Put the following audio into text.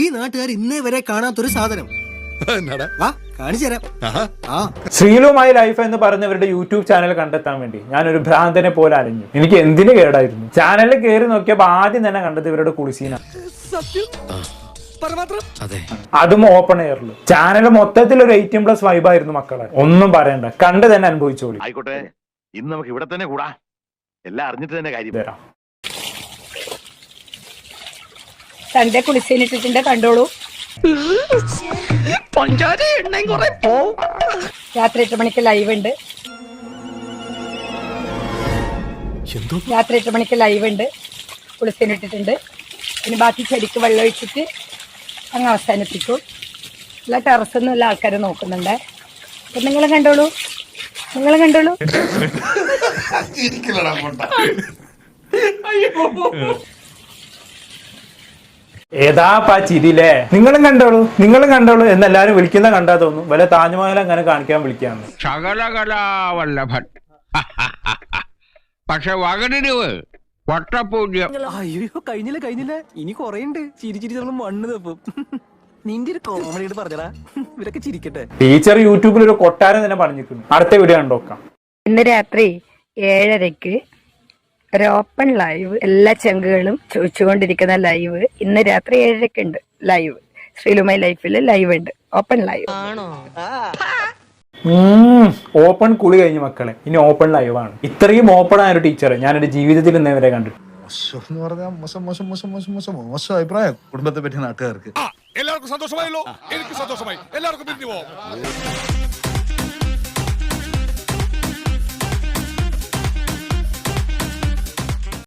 ഈ നാട്ടുകാർ ഇന്നേ വരെ കാണാത്തൊരു സാധനം. ശ്രീലുമായി ലൈഫ് എന്ന് പറഞ്ഞവരുടെ യൂട്യൂബ് ചാനൽ കണ്ടെത്താൻ വേണ്ടി ഞാൻ ഒരു ഭ്രാന്തനെ പോലെ അലഞ്ഞു. എനിക്ക് എന്തിനു കേടായിരുന്നു? ചാനലിൽ കയറി നോക്കിയപ്പോ ആദ്യം തന്നെ കണ്ടത് ഇവരുടെ കുളിസീന അതെ. അതും ഓപ്പൺ എയറിൽ ചാനൽ മൊത്തത്തിൽ ഒരു എയ്റ്റീൻ പ്ലസ് വൈബായിരുന്നു മക്കളെ. ഒന്നും പറയണ്ട. കണ്ട് തന്നെ അനുഭവിച്ചോളി. ആയിക്കോട്ടെ. ഇന്ന് നമുക്ക് ഇവിടെ തന്നെ കൂടാ. എല്ലാം അറിഞ്ഞിട്ട് തന്നെ കാര്യം. സൺഡേ കുളിച്ചതിനിട്ടിട്ടുണ്ട് കണ്ടോളൂ. രാത്രി എട്ട് മണിക്ക് ലൈവ് ഉണ്ട് രാത്രി എട്ട് മണിക്ക് ലൈവ് ഉണ്ട് കുളിച്ചതിനിട്ടിട്ടുണ്ട് പിന്നെ ബാക്കി ചെടിക്ക് വെള്ളം ഒഴിച്ചിട്ട് അങ്ങ് അവസാനിപ്പിക്കും. എല്ലാ ടെറസൊന്നും എല്ലാ ആൾക്കാരെ നോക്കുന്നുണ്ട്. അപ്പൊ നിങ്ങൾ കണ്ടോളൂ. നിങ്ങൾ കണ്ടോളൂ. ഏതാപ്പാ ചിരിലേ? നിങ്ങളും കണ്ടോളൂ നിങ്ങളും കണ്ടോളൂ എന്ന് എല്ലാരും വിളിക്കുന്ന കണ്ടാ തോന്നുന്നു. വല്ല താജ്മഹൽ അങ്ങനെ കാണിക്കാൻ വിളിക്കാന്ന് ശകലകലാവല്ലഭൻ. പക്ഷെ വകടിരിവ് വട്ടപൂജ്യം. അയ്യോ കഴിഞ്ഞില്ല കഴിഞ്ഞില്ല? ഇനി കൊറേ ഉണ്ട് ചിരി ചിരി നമ്മൾ മണ്ണ് തപ്പും. നിന്റെ ഒരു കോമഡിയോട് പറഞ്ഞടാ. ഇവരൊക്കെ ചിരിക്കട്ടെ. ടീച്ചർ യൂട്യൂബിൽ ഒരു കൊട്ടാരം തന്നെ പറഞ്ഞിരിക്കുന്നു അടുത്ത വീഡിയോ കണ്ടോക്കാം ഇന്ന് രാത്രി ഏഴരയ്ക്ക് ഒരു ഓപ്പൺ ലൈവ് എല്ലാ ചങ്കുകളും ചോദിച്ചുകൊണ്ടിരിക്കുന്ന ലൈവ് ഇന്ന് രാത്രി ഏഴരയ്ക്ക് ഉണ്ട് ലൈവ് ശ്രീലുമൈ ലൈഫിൽ ലൈവ് ഉണ്ട്. ഓപ്പൺ ലൈവ് ഓപ്പൺ കുളി കഴിഞ്ഞ മക്കളെ. ഇനി ഓപ്പൺ ലൈവാണ് ഇത്രയും ഓപ്പൺ ആയ ഒരു ടീച്ചർ ഞാൻ എന്റെ ജീവിതത്തിൽ ഇന്നേ വരെ കണ്ടിട്ടുണ്ട് മോശം എന്ന് പറഞ്ഞാൽ മോശം മോശം മോശം മോശം മോശം മോശം അഭിപ്രായം. കുടുംബത്തെ പറ്റി നാട്ടുകാർക്ക്. എല്ലാവർക്കും സന്തോഷമായല്ലോ. എനിക്ക് സന്തോഷമായി. എല്ലാവർക്കും പിരിഞ്ഞു പോവാം.